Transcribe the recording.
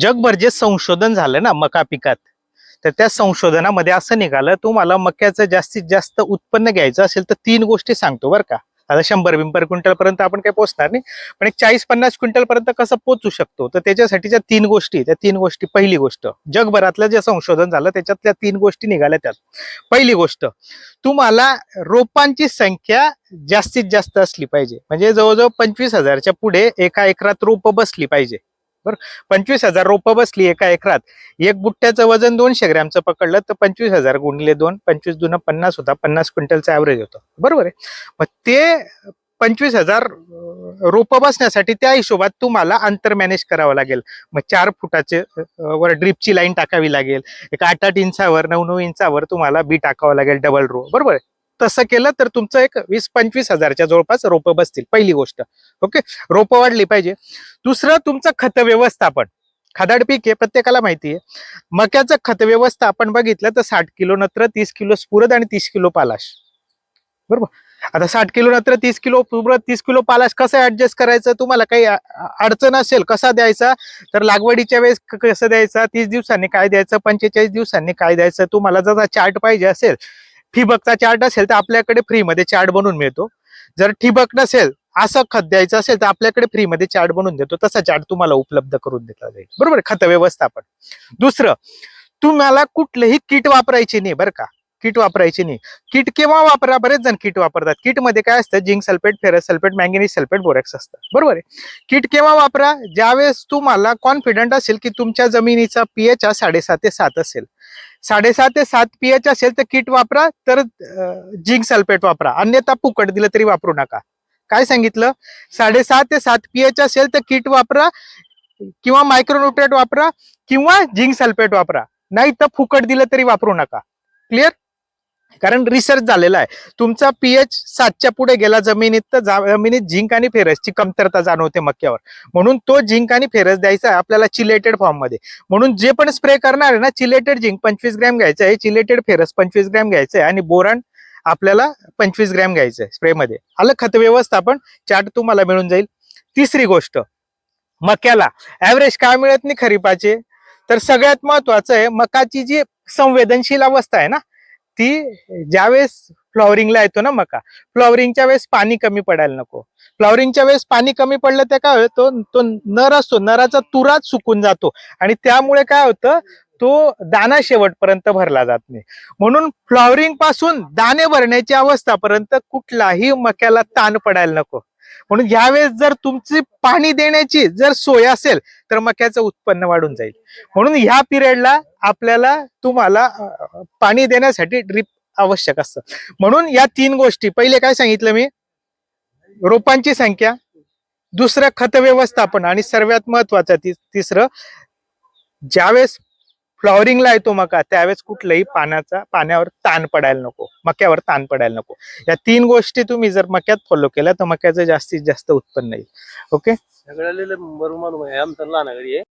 जगभर जे संशोधन झालं ना मका पिकात तर त्या संशोधनामध्ये असं निघालं तुम्हाला मक्याचं जास्तीत जास्त उत्पन्न घ्यायचं असेल तर तीन गोष्टी सांगतो बरं का. आता शंभर बिंपर क्विंटल पर्यंत आपण काही पोहोचणार नाही पण एक चाळीस पन्नास क्विंटल पर्यंत कसं पोहोचू शकतो? तर त्याच्यासाठीच्या तीन गोष्टी त्या तीन गोष्टी. पहिली गोष्ट जगभरातलं जे संशोधन झालं त्याच्यातल्या तीन गोष्टी निघाल्या त्यात. पहिली गोष्ट तुम्हाला रोपांची संख्या जास्तीत जास्त असली पाहिजे. म्हणजे जवळजवळ पंचवीस हजारच्या पुढे एका एकरात रोप बसली पाहिजे. बरं? पंचवीस हजार रोपं बसली एका एकरात. एक बुट्ट्याचं वजन दोनशे ग्रॅमचं पकडलं तर पंचवीस हजार गुणले दोन पंचवीस दुन पन्नास होता पन्नास क्विंटलचा ॲव्हरेज होतं. बरोबर आहे? मग ते पंचवीस हजार रोपं बसण्यासाठी त्या हिशोबात तुम्हाला अंतर मॅनेज करावं लागेल. मग चार फुटाचे वर ड्रिपची लाईन टाकावी लागेल. एक आठ आठ इंचावर नऊ नऊ इंचावर तुम्हाला बी टाकावं लागेल डबल रो बरोबर आहे? तसं केलं तर तुमचं एक वीस पंचवीस हजारच्या जवळपास रोपं बसतील पहिली गोष्ट. ओके? रोपं वाढली पाहिजे. दुसरं तुमचं खत व्यवस्थापन खादाड पीक आहे प्रत्येकाला माहिती आहे. मक्याचं खत व्यवस्थापन बघितलं तर साठ किलो नत्र तीस किलो स्फुरद आणि तीस किलो पालाश. बरोबर? आता साठ किलो नत्र तीस किलो स्फुरद तीस किलो पालाश कसं ऍडजस्ट करायचं? तुम्हाला काही अडचण असेल कसा द्यायचा? तर लागवडीच्या वेळेस कसं द्यायचा? तीस दिवसांनी काय द्यायचं? पंचेचाळीस दिवसांनी काय द्यायचं? तुम्हाला जसा चार्ट पाहिजे असेल ठिबकचा चार्ट असेल तर आपल्याकडे फ्रीमध्ये चार्ट बनवून मिळतो. जर ठिबक नसेल असं खत द्यायचं असेल तर आपल्याकडे फ्रीमध्ये चार्ट बनवून देतो. तसा चार्ट तुम्हाला उपलब्ध करून देता जाईल. बरोबर? खत व्यवस्थापन. दुसरं तुम्हाला कुठलंही किट वापरायची नाही बरं का. किट वापरायची नाही. किट केव्हा वापरा? बरेच जण किट वापरतात. किटमध्ये काय असतं? Zinc sulphate ferrous sulphate manganese sulphate borax असतं. बरोबर आहे? किट केव्हा वापरा? ज्यावेळेस तुम्हाला कॉन्फिडंट असेल की तुमच्या जमिनीचा पीएच हा साडेसात ते सात असेल. साडेसात ते सात पीएच असेल तर किट वापरा. तर जिंक सल्फेट वापरा. अन्यथा फुकट दिलं तरी वापरू नका. काय सांगितलं? साडेसात ते सात पीएच असेल तर किट वापरा. किंवा मायक्रोन्युट्रेट वापरा. किंवा जिंक सल्फेट वापरा. नाही तर फुकट दिलं तरी वापरू नका. क्लिअर कारण रिसर्च झालेला आहे. तुमचा पीएच सातच्या पुढे गेला जमिनीत तर जमिनीत झिंक आणि फेरसची कमतरता जाणवते मक्यावर. म्हणून तो झिंक आणि फेरस द्यायचा आहे आपल्याला चिलेटेड फॉर्ममध्ये. म्हणून जे पण स्प्रे करणार आहे ना चिलेटेड झिंक पंचवीस ग्रॅम घ्यायचं आहे चिलेटेड फेरस पंचवीस ग्रॅम घ्यायचं आहे आणि बोरान आपल्याला पंचवीस ग्रॅम घ्यायचं आहे स्प्रेमध्ये आलं खत व्यवस्थापन चार्ट तुम्हाला मिळून जाईल. तिसरी गोष्ट मक्याला ऍव्हरेज काय मिळत नाही खरीपाचे? तर सगळ्यात महत्वाचं आहे मकाची जी संवेदनशील अवस्था आहे ना ती ज्यावेळेस फ्लॉवरिंगला येतो ना मका फ्लॉवरिंगच्या वेळेस पाणी कमी पडायला नको. फ्लॉवरिंगच्या वेळेस पाणी कमी पडलं तर काय होतो तो नर असतो नराचा तुराच सुकून जातो. आणि त्यामुळे काय होतं तो दाना शेवटपर्यंत भरला जात नाही. म्हणून फ्लॉवरिंगपासून दाणे भरण्याची अवस्थापर्यंत कुठलाही मक्याला ताण पडायला नको. म्हणून यावेळेस जर तुमची पाणी देण्याची जर सोय असेल तर मक्याचं उत्पन्न वाढून जाईल. म्हणून ह्या पिरियडला आपल्याला तुम्हाला पाणी देण्यासाठी ड्रीप आवश्यक असतं. म्हणून या तीन गोष्टी पहिले काय सांगितलं मी? रोपांची संख्या दुसरं खत व्यवस्थापन आणि सर्वात महत्वाचं ति- तिसरं ज्यावेळेस फ्लॉवरिंगला येतो मका. त्यावेळेस कुठलंही पाण्याचा पाण्यावर ताण पडायला नको. मक्यावर ताण पडायला नको. या तीन गोष्टी तुम्ही जर मक्यात फॉलो केल्या तर मक्याचं जास्तीत जास्त उत्पन्न येईल. ओके सगळ्याला बरोबर आमचं लहान घरी आहे.